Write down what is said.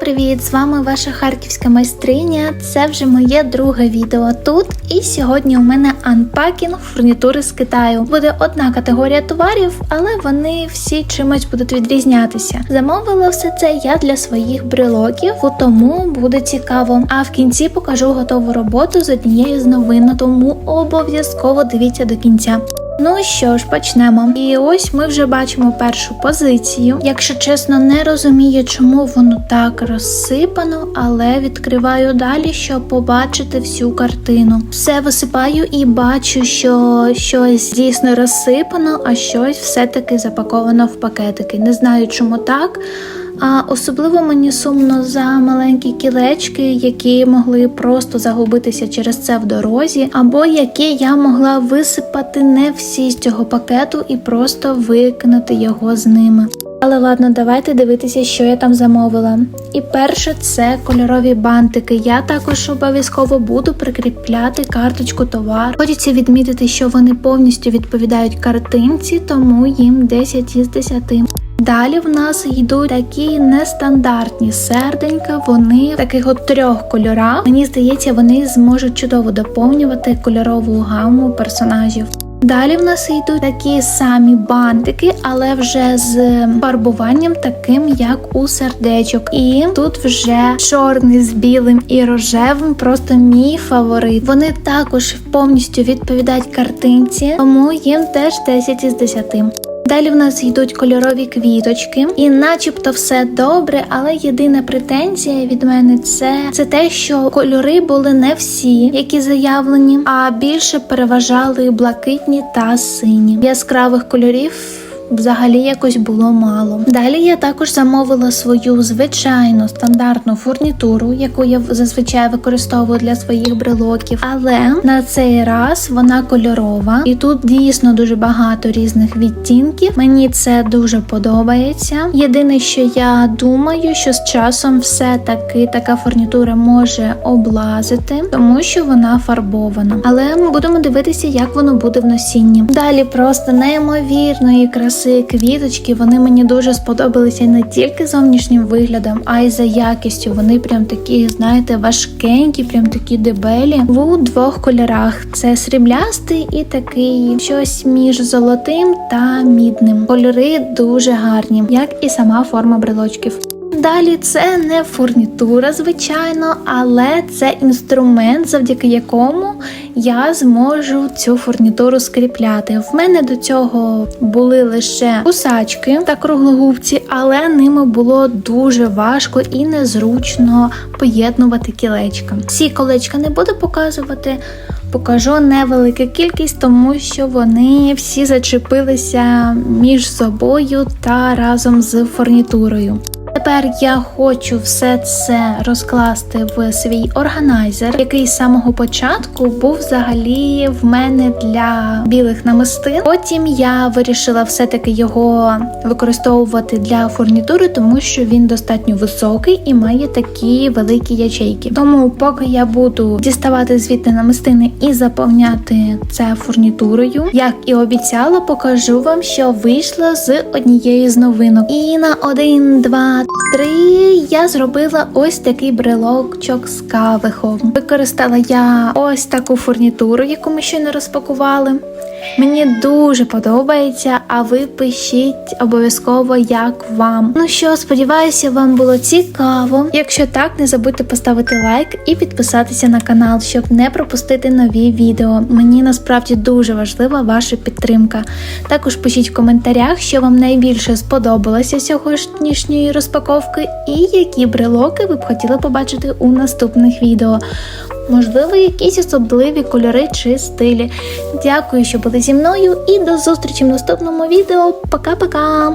Привіт, з вами ваша харківська майстриня. Це вже моє друге відео тут. І сьогодні у мене анпакінг фурнітури з Китаю. Буде одна категорія товарів, але вони всі чимось будуть відрізнятися. Замовила все це я для своїх брелоків, тому буде цікаво. А в кінці покажу готову роботу з однією з новин, тому обов'язково дивіться до кінця. Ну що ж, почнемо. І ось ми вже бачимо першу позицію. Якщо чесно, не розумію, чому воно так розсипано, але відкриваю далі, щоб побачити всю картину. Все висипаю і бачу, що щось дійсно розсипано, а щось все-таки запаковано в пакетики. Не знаю, чому так. А особливо мені сумно за маленькі кілечки, які могли просто загубитися через це в дорозі, або які я могла висипати не всі з цього пакету і просто викинути його з ними. Але ладно, давайте дивитися, що я там замовила. І перше це кольорові бантики. Я також обов'язково буду прикріпляти карточку товару. Хочеться відмітити, що вони повністю відповідають картинці, тому їм 10 із 10. Далі в нас йдуть такі нестандартні серденька. Вони в таких от трьох кольорах. Мені здається, вони зможуть чудово доповнювати кольорову гаму персонажів. Далі в нас йдуть такі самі бантики, але вже з фарбуванням таким, як у сердечок. І тут вже чорний з білим і рожевим, просто мій фаворит. Вони також повністю відповідають картинці, тому їм теж 10 із 10. Далі в нас йдуть кольорові квіточки, і начебто все добре, але єдина претензія від мене це, це те, що кольори були не всі, які заявлені, а більше переважали блакитні та сині. Яскравих кольорів. Взагалі якось було мало. Далі я також замовила свою звичайну стандартну фурнітуру, яку я зазвичай використовую для своїх брелоків. Але на цей раз вона кольорова, і тут дійсно дуже багато різних відтінків. Мені це дуже подобається. Єдине, що я думаю, що з часом все-таки така фурнітура може облазити, тому що вона фарбована. Але ми будемо дивитися, як воно буде в носінні. Далі просто неймовірної краси квіточки. Вони мені дуже сподобалися не тільки зовнішнім виглядом, а й за якістю. Вони прям такі, знаєте, важкенькі, прям такі дебелі. В двох кольорах: це сріблястий і такий щось між золотим та мідним. Кольори дуже гарні, як і сама форма брелочків. Далі це не фурнітура, звичайно, але це інструмент, завдяки якому я зможу цю фурнітуру скріпляти. В мене до цього були лише кусачки та круглогубці, але ними було дуже важко і незручно поєднувати кілечка. Всі колечка не буду показувати. Покажу невелику кількість, тому що вони всі зачепилися між собою та разом з фурнітурою. Тепер я хочу все це розкласти в свій органайзер, який з самого початку був взагалі в мене для білих намистин. Потім я вирішила все-таки його використовувати для фурнітури, тому що він достатньо високий і має такі великі ячейки. Тому, поки я буду діставати звідти намистини і заповняти це фурнітурою, як і обіцяла, покажу вам, що вийшло з однієї з новинок. І на один, два. Три я зробила ось такий брелокчок з кавихом. Використала я ось таку фурнітуру, яку ми ще не розпакували. Мені дуже подобається, а ви пишіть обов'язково, як вам. Ну що, сподіваюся, вам було цікаво. Якщо так, не забудьте поставити лайк і підписатися на канал, щоб не пропустити нові відео. Мені насправді дуже важлива ваша підтримка. Також пишіть в коментарях, що вам найбільше сподобалося сьогоднішньої розпаковки, і які брелоки ви б хотіли побачити у наступних відео. Можливо, якісь особливі кольори чи стилі. Дякую, що були зі мною, і до зустрічі в наступному відео. Пока-пока!